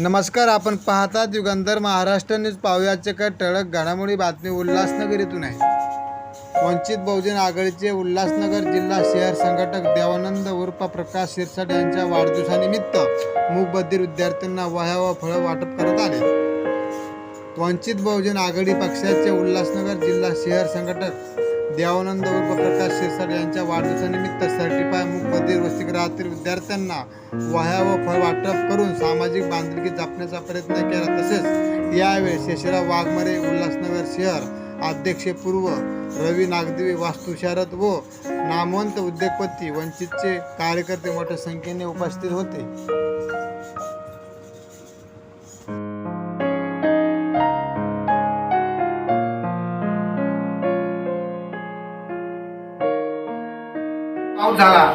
नमस्कार आपण पाहतात युगंधर महाराष्ट्र न्यूज पाहुयाचे काय ठळक घडामोडी बातमी उल्हासनगर येथून आहे. वंचित बहुजन आघाडीचे उल्हासनगर जिल्हा शहर संघटक देवानंद उर्फ प्रकाश शिरसाट यांच्या वाढदिवसानिमित्त मूकबधीर विद्यार्थ्यांना वह्या व फळं वाटप करत आले. वंचित बहुजन आघाडी पक्षाचे उल्हासनगर जिल्हा शहर संघटक देवानंद उर्फ प्रकाश शिरसाट यांच्या वाढदिवसानिमित्त सर्टिफाय मूकबधीर वसतिगृहातील विद्यार्थ्यांना वह्या व फळ वाटप करून सामाजिक बांधिलकी जपण्याचा प्रयत्न केला. तसेच यावेळी शेषराव वाघमारे उल्हासनगर शहर अध्यक्षपूर्व रवी नागदेवी वास्तुशारद व नामवंत उद्योगपती वंचितचे कार्यकर्ते मोठ्या संख्येने उपस्थित होते. पाऊस झाला.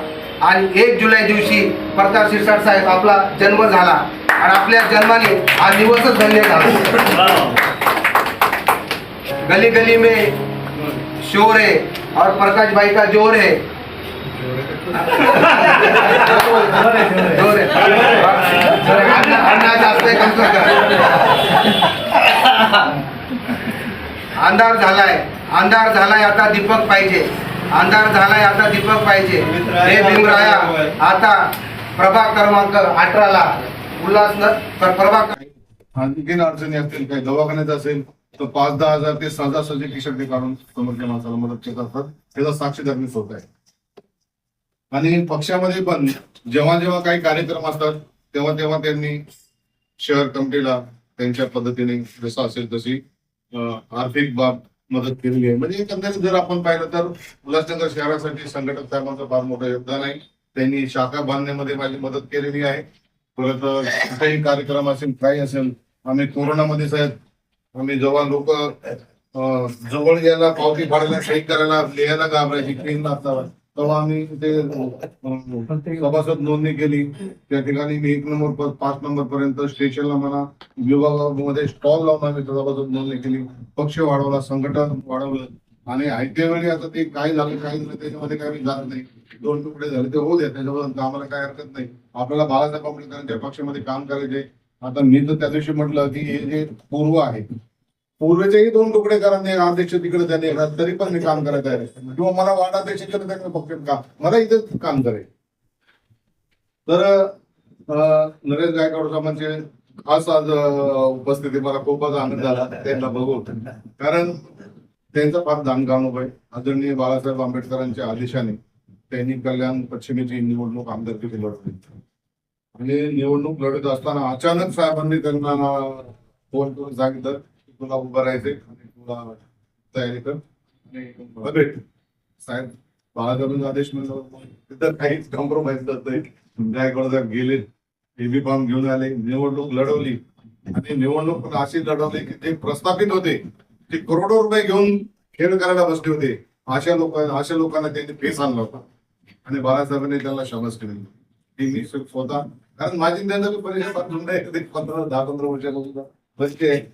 आणि एक जुलै दिवशी प्रताप शिरसाट साहेब आपला जन्म झाला. आणि आपल्या जन्माने हा दिवसच धन्य झाला. गली गली मे शोर है और प्रकाश भाई का जोर है. जोर अंधार झालाय. अंधार झालाय आता दीपक पाहिजे. अंधार झालाय आता दीपक पाहिजे. हे भीमराया आता प्रभाग क्रमांक अठराला उल्हास प्रभाग आणखीन अडचणी असतील काही दवाखान्यात असेल तर पाच दहा हजार ते सहजासहजी किशक ते काढून समोरच्या माणसाला मदत करतात. त्याचा साक्षीदार मी होत आहे. आणि पक्षामध्ये पण जेव्हा जेव्हा काही कार्यक्रम असतात तेव्हा तेव्हा त्यांनी शहर कमिटीला त्यांच्या पद्धतीने जसं असेल तशी आर्थिक बाब मदत केलेली आहे. म्हणजे एकंदरीत जर आपण पाहिलं तर उल्हासनगर शहरासाठी संघटक साहेबांचं फार मोठं योगदान आहे. त्यांनी शाखा बांधण्यामध्ये माझी मदत केलेली आहे. परत कुठेही कार्यक्रम असेल काही असेल आम्ही कोरोनामध्ये साहेब आम्ही जेव्हा लोक जवळ यायला पावती फाडायला सही करायला लिहायला घाबरायची क्लीन नसताना तेव्हा आम्ही ते सभासद नोंदणी केली. त्या ठिकाणी मी एक नंबर पाच नंबर पर्यंत स्टेशनला म्हणा विभागामध्ये स्टॉल लावून आम्ही सभासद नोंदणी केली. पक्ष वाढवला संघटन वाढवलं. आणि ऐत्या वेळी आता ते काय झालं काय झालं त्याच्यामध्ये काही जात नाही. दोन तुकडे झाले ते होऊ द्या त्याच्याबद्दल आम्हाला काय हरकत नाही. आपल्याला बाळासाहेब आंबेडकरांच्या पक्षामध्ये काम करायचे आता मी तर त्या दिवशी म्हटलं की हे जे पूर्व आहे पूर्वेचेही दोन तुकडे करा अध्यक्ष तिकडे त्यांनी तरी पण मी काम करायचं आहे. किंवा मला वार्ड अध्यक्ष केलं पक्ष काम मला इथे काम करेल. तर नरेश गायकवाड साहेबांचे खास आज उपस्थिती मला खूपच आनंद झाला त्यांना बघून. कारण त्यांचा फार जाणकार आहे आदरणीय बाळासाहेब आंबेडकरांच्या आदेशाने त्यांनी कल्याण पश्चिमेची निवडणूक आमदारकीची लढवली. आणि निवडणूक लढत असताना अचानक साहेबांनी त्यांना फोन करून सांगितलं तुला उभं राहायचंय आणि तुला तयारी कर. आणि भेट. साहेब बाळासाहेबांचा आदेश म्हणलं तिथं काहीच कॉम्प्रोमाइज करत नाही गायकवाड साहेब गेले एबी फॉर्म घेऊन आले निवडणूक लढवली आणि निवडणूक पण अशी लढवली की जे प्रस्थापित होते. ते करोडो रुपये घेऊन खेळ करायला बसले होते. अशा लोक अशा लोकांना त्यांनी फेस आणला होता. आणि बाळासाहेबांनी त्यांना शाबास केली. की मी स्वतः कारण माझी आहे. कधी पंधरा दहा पंधरा वर्षापासून आहे